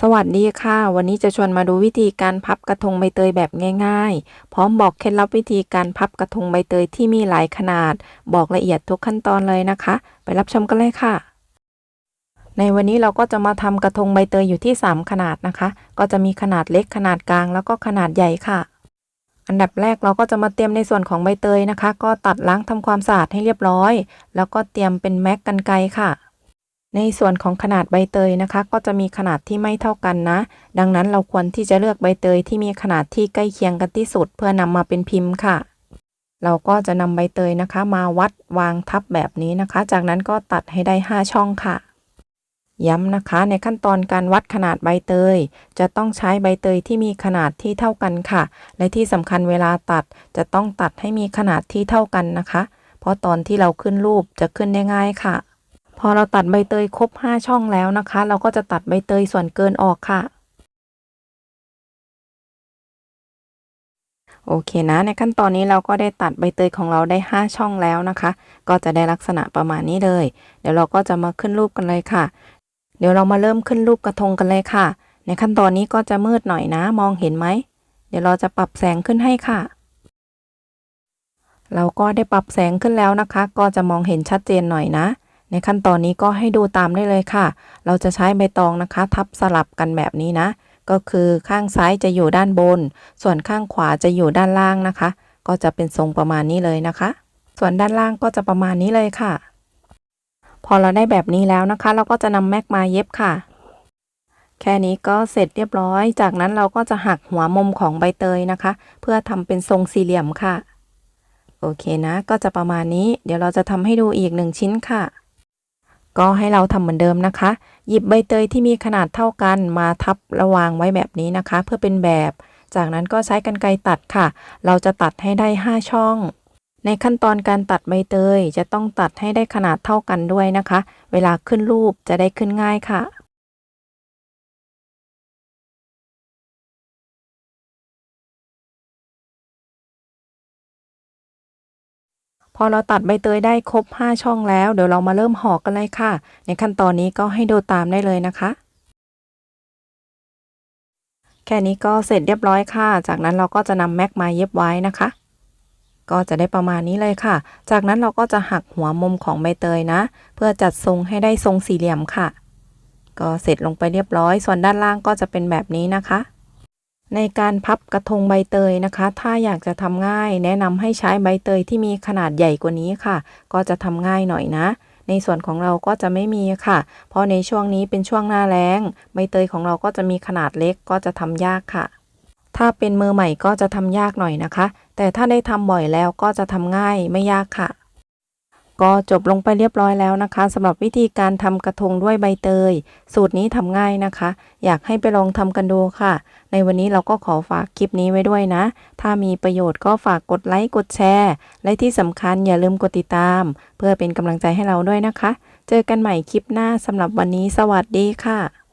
สวัสดีค่ะ วันนี้จะชวนมาดูวิธีการพับกระทงใบเตยแบบง่ายๆ พร้อมบอกเคล็ดลับวิธีการพับกระทงใบเตยที่มีหลายขนาด บอกละเอียดทุกขั้นตอนเลยนะคะ ไปรับชมกันเลยค่ะ ในวันนี้เราก็จะมาทำกระทงใบเตยอยู่ที่ 3 ขนาดนะคะ ก็จะมีขนาดเล็กขนาดกลางแล้วก็ขนาดใหญ่ค่ะ อันดับแรกเราก็จะมาเตรียมในส่วนของใบเตยนะคะ ก็ตัดล้างทำความสะอาดให้เรียบร้อย แล้วก็เตรียมเป็นแม็กกันไกค่ะ ในส่วนของขนาดใบเตยนะคะ ก็จะมีขนาดที่ไม่เท่ากันนะ ดังนั้นเราควรที่จะเลือกใบเตยที่มีขนาดที่ใกล้เคียงกันที่สุด เพื่อนำมาเป็นพิมพ์ค่ะ เราก็จะนำใบเตยนะคะ มาวัดวางทับแบบนี้นะคะ จากนั้นก็ตัดให้ได้ 5 ช่องค่ะย้ำนะคะในขั้นตอนการวัดขนาดใบเตย จะต้องใช้ใบเตยที่มีขนาดที่เท่ากันค่ะ และที่สำคัญเวลาตัดจะต้องตัดให้มีขนาดที่เท่ากันนะคะ เพราะตอนที่เราขึ้นรูปจะขึ้นได้ง่ายค่ะ พอเราตัดใบเตยครบ 5 ช่องแล้วนะคะ เราก็จะตัดใบเตยส่วนเกินออกค่ะ โอเคนะ ในขั้นตอนนี้เราก็ได้ตัดใบเตยของเราได้ 5 ช่องแล้วนะคะ ก็จะได้ลักษณะประมาณนี้เลย เดี๋ยวเราก็จะมาขึ้นรูปกันเลยค่ะ เดี๋ยวเรามาเริ่มขึ้นรูปกระทงกันเลยค่ะ ในขั้นตอนนี้ก็จะมืดหน่อยนะ มองเห็นไหม เดี๋ยวเราจะปรับแสงขึ้นให้ค่ะเราก็ได้ปรับแสงขึ้นแล้วนะคะ ก็จะมองเห็นชัดเจนหน่อยนะ ในขั้นตอนนี้ก็ให้ดูตามได้เลยค่ะ เราจะใช้ใบตองนะคะ ทับสลับกันแบบนี้นะ ก็คือข้างซ้ายจะอยู่ด้านบน ส่วนข้างขวาจะอยู่ด้านล่างนะคะ ก็จะเป็นทรงประมาณนี้เลยนะคะ ส่วนด้านล่างก็จะประมาณนี้เลยค่ะ พอเราได้แบบนี้แล้วนะคะ เราก็จะนำแม็กมาเย็บค่ะ แค่นี้ก็เสร็จเรียบร้อย จากนั้นเราก็จะหักหัวมุมของใบเตยนะคะ เพื่อทำเป็นทรงสี่เหลี่ยมค่ะ โอเคนะ ก็จะประมาณนี้ เดี๋ยวเราจะทำให้ดูอีกหนึ่งชิ้นค่ะ ก็ให้เราทำเหมือนเดิมนะคะ หยิบใบเตยที่มีขนาดเท่ากันมาทับระวางไว้แบบนี้นะคะ เพื่อเป็นแบบ จากนั้นก็ใช้กรรไกรตัดค่ะ เราจะตัดให้ได้ 5 ช่อง ในขั้นตอนการตัดใบเตยจะต้องตัดให้ได้ขนาดเท่ากันด้วยนะคะ เวลาขึ้นรูปจะได้ขึ้นง่ายค่ะ พอเราตัดใบเตยได้ครบ 5 ช่องแล้ว เดี๋ยวเรามาเริ่มห่อกันเลยค่ะ ในขั้นตอนนี้ก็ให้ดูตามได้เลยนะคะ แค่นี้ก็เสร็จเรียบร้อยค่ะ จากนั้นเราก็จะนำแม็กมาเย็บไว้นะคะ ก็จะได้ประมาณนี้เลยค่ะ จากนั้นเราก็จะหักหัวมุมของใบเตยนะ เพื่อจัดทรงให้ได้ทรงสี่เหลี่ยมค่ะ ก็เสร็จลงไปเรียบร้อย ส่วนด้านล่างก็จะเป็นแบบนี้นะคะ ในการพับกระทงใบเตยนะคะ ถ้าอยากจะทำง่าย แนะนำให้ใช้ใบเตยที่มีขนาดใหญ่กว่านี้ค่ะ ก็จะทำง่ายหน่อยนะ ในส่วนของเราก็จะไม่มีค่ะ เพราะในช่วงนี้เป็นช่วงหน้าแล้ง ใบเตยของเราก็จะมีขนาดเล็กก็จะทำยากค่ะ ถ้าเป็นมือใหม่ก็จะทำยากหน่อยนะคะ แต่ถ้าได้ทำบ่อยแล้วก็จะทำง่ายไม่ยากค่ะ ก็จบลงไปเรียบร้อยแล้วนะคะสำหรับวิธีการทำกระทงด้วยใบเตย สูตรนี้ทำง่ายนะคะ อยากให้ไปลองทำกันดูค่ะ ในวันนี้เราก็ขอฝากคลิปนี้ไว้ด้วยนะ ถ้ามีประโยชน์ก็ฝากกดไลค์กดแชร์ และที่สำคัญอย่าลืมกดติดตาม เพื่อเป็นกำลังใจให้เราด้วยนะคะ เจอกันใหม่คลิปหน้าสำหรับวันนี้สวัสดีค่ะ